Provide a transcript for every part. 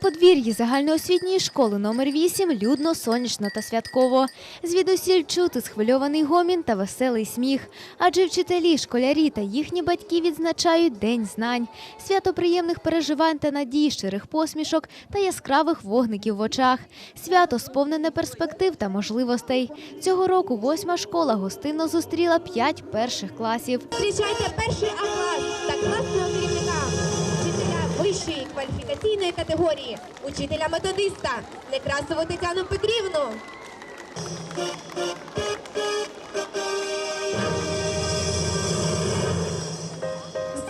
подвір'ї загальноосвітньої школи номер 8 людно, сонячно та святково. Звідусіль чути схвильований гомін та веселий сміх. Адже вчителі, школярі та їхні батьки відзначають День знань, свято приємних переживань та надій, щирих посмішок та яскравих вогників в очах. Свято сповнене перспектив та можливостей. Цього року восьма школа гостинно зустріла п'ять перших класів. Зустрічайте перший А-клас та класного керівника, вищої кваліфікаційної категорії, учителя методиста Некрасову Тетяну Петрівну.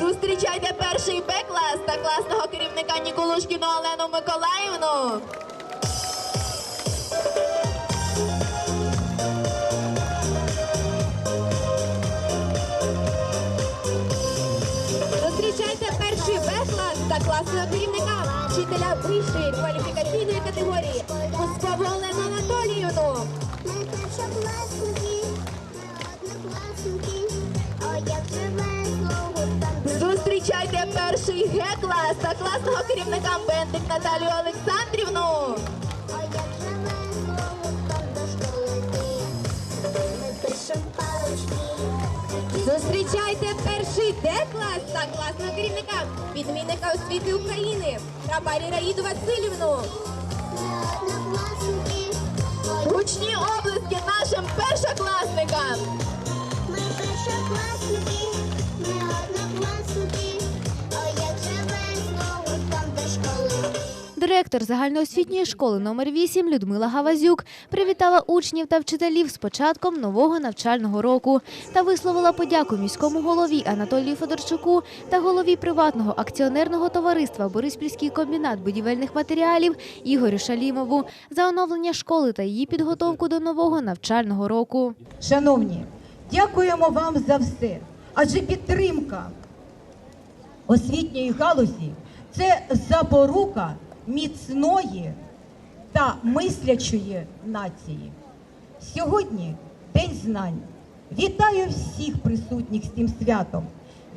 Зустрічайте перший Б-клас та класного керівника Ніколушкіну Олену Миколаївну. Вчителя вищої кваліфікаційної категорії Москову Олену Анатоліївну. Ми першокласники, однокласники, Зустрічайте перший Г-клас та класного керівника Бендик Наталію Олександрівну. Зустрічайте перший Д-клас та класного керівника відмінника освіти України Рабарі Раїду Васильівну. Гучні облески нашим першокласникам. ми першокласники, ми однокласники, Директор загальноосвітньої школи номер 8 Людмила Гавазюк привітала учнів та вчителів з початком нового навчального року та висловила подяку міському голові Анатолію Федорчуку та голові приватного акціонерного товариства Бориспільський комбінат будівельних матеріалів Ігорю Шалімову за оновлення школи та її підготовку до нового навчального року. Шановні, дякуємо вам за все. Адже підтримка освітньої галузі це запорука міцної та мислячої нації. Сьогодні День знань. Вітаю всіх присутніх з цим святом.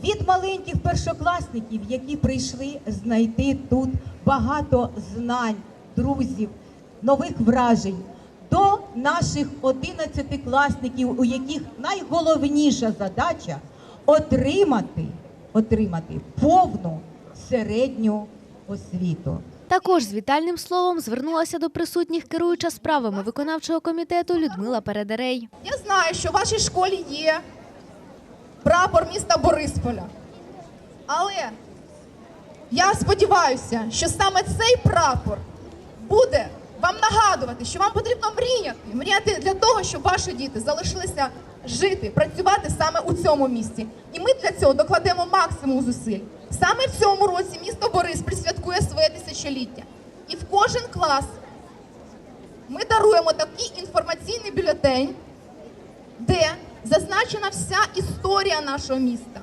Від маленьких першокласників, які прийшли знайти тут багато знань, друзів, нових вражень, до наших 11-класників, у яких найголовніша задача отримати, отримати повну середню освіту. Також з вітальним словом звернулася до присутніх керуюча справами виконавчого комітету Людмила Передерей. Я знаю, що в вашій школі є прапор міста Борисполя. Але я сподіваюся, що саме цей прапор буде вам нагадувати, що вам потрібно мріяти. Мріяти для того, щоб ваші діти залишилися жити, працювати саме у цьому місті. І ми для цього докладемо максимум зусиль. Саме в цьому році місто Бориспіль святкує своє тисячоліття. І в кожен клас ми даруємо такий інформаційний бюлетень, де зазначена вся історія нашого міста.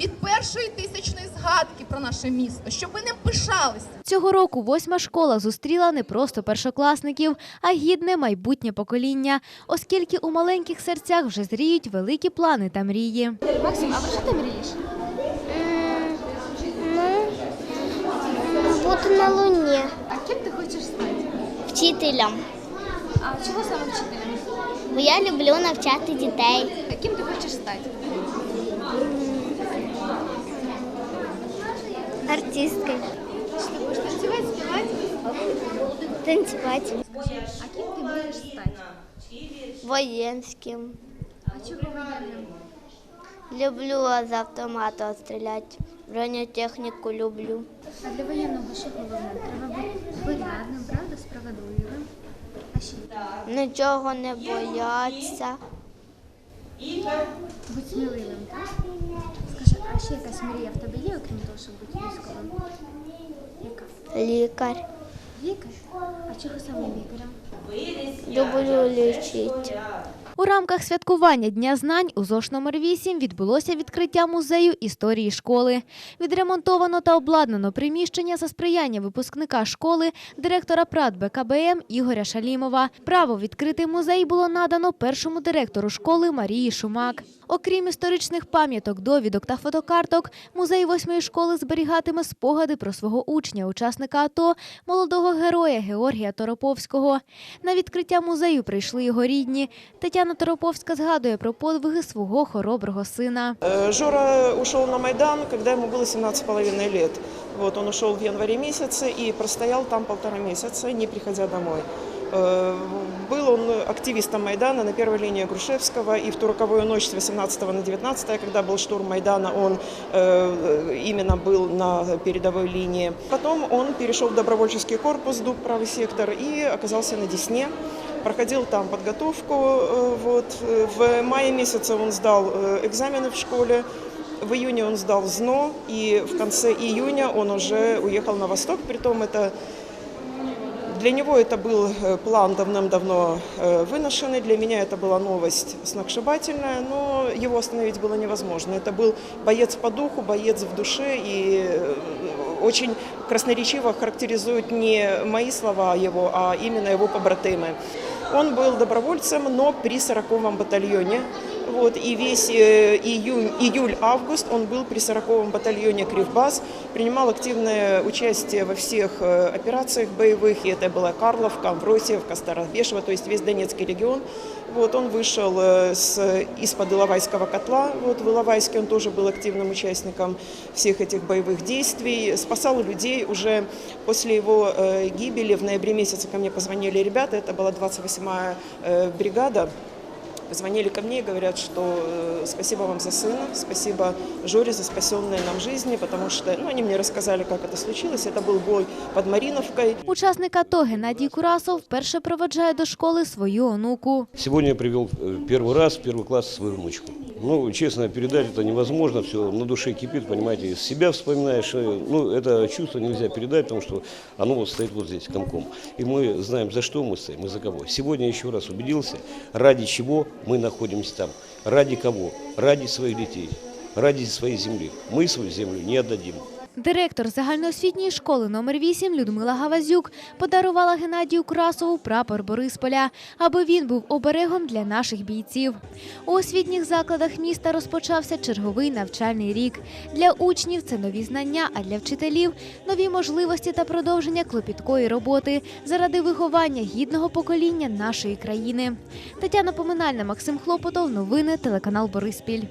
Від першої тисячної згадки про наше місто, щоб ви ним пишалися. Цього року восьма школа зустріла не просто першокласників, а гідне майбутнє покоління, оскільки у маленьких серцях вже зріють великі плани та мрії. Максим, а про що ти мрієш? на луні А ким ти хочеш стати? вчителям, А чого саме вчителем? бо я люблю навчати дітей. А ким ти хочеш стати? Артисткою. Що ти будеш танцювати, співати? Танцювати. А ким ти мрієш стати? Воєнським. А чого воєнним? Люблю з автомата стріляти. Бронетехніку люблю. А для воєнного що головне? Треба бути порядним, правда, справедливим. А ще Нічого не бояться. бути сміливим, так? Скажи, а ще якась мрія в тебе є, окрім того, щоб бути військовим? Яка? Лікар. Лікар? А чого саме лікарем? Люблю лічити. У рамках святкування Дня знань у ЗОШ номер 8 відбулося відкриття музею історії школи. Відремонтовано та обладнано приміщення за сприяння випускника школи, директора ПРАД БКБМ Ігоря Шалімова. Право відкрити музей було надано першому директору школи Марії Шумак. Окрім історичних пам'яток, довідок та фотокарток, музей восьмої школи зберігатиме спогади про свого учня, учасника АТО, молодого героя Георгія Тороповського. На відкриття музею прийшли його рідні. Тетяна Тороповська згадує про подвиги свого хороброго сина. Э, Жора ушел на Майдан, когда ему было 17,5 лет. Вот, он ушел в январе месяце и простоял там полтора месяца, не приходя домой. Э, Был он активистом Майдана на первой линии Грушевского, и в ту роковую ночь с 18 на 19, когда был штурм Майдана, он э, именно был на передовой линии. Потом он перешел в добровольческий корпус, ДУП правый сектор, и оказался на Десне. Проходил там подготовку. э, Вот. Э, В мае месяце он сдал э, экзамены в школе. В июне он сдал ЗНО, и в конце июня он уже уехал на восток. Притом это для него это был э, план давным-давно э, выношенный, для меня это была новость сногсшибательная, но его остановить было невозможно. Это был боец по духу, боец в душе, и э, очень красноречиво характеризуют не мои слова его, а именно его побратимы. Он был добровольцем, но при 40-м батальоне. Вот, и весь э, июнь, июль-август он был при 40-м батальоне Кривбас, принимал активное участие во всех э, операциях боевых, и это была Карловка, Амвросиевка, Старобешево, то есть весь Донецкий регион. Вот, он вышел э, с, из-под Иловайского котла, вот, в Иловайске он тоже был активным участником всех этих боевых действий, спасал людей уже после его гибели, в ноябре месяце ко мне позвонили ребята, это была 28-я э, бригада, позвонили ко мне и говорят, что э, спасибо вам за сына, спасибо Жоре за спасенные нам жизни, потому что, ну, они мне рассказали, как это случилось. Это был бой под Мариновкой. Учасник АТО Геннадій Курасов вперше проведжає до школи свою онуку. Сегодня я привел э, первый раз в первый класс свою внучку. Ну, честно, передать это невозможно, все на душе кипит, понимаете, из себя вспоминаешь. э, Ну, это чувство нельзя передать, потому что оно вот стоит вот здесь, комком. И мы знаем, за что мы стоим и за кого. Сегодня еще раз убедился, ради чего мы находимся там. Ради кого? Ради своих детей, ради своей земли. Мы свою землю не отдадим. Директор загальноосвітньої школи номер 8 Людмила Гавазюк подарувала Геннадію Красову прапор Борисполя, аби він був оберегом для наших бійців. У освітніх закладах міста розпочався черговий навчальний рік. Для учнів це нові знання, а для вчителів нові можливості та продовження клопіткої роботи заради виховання гідного покоління нашої країни. Тетяна Поминальна, Максим Хлопотов. Новини телеканал Бориспіль.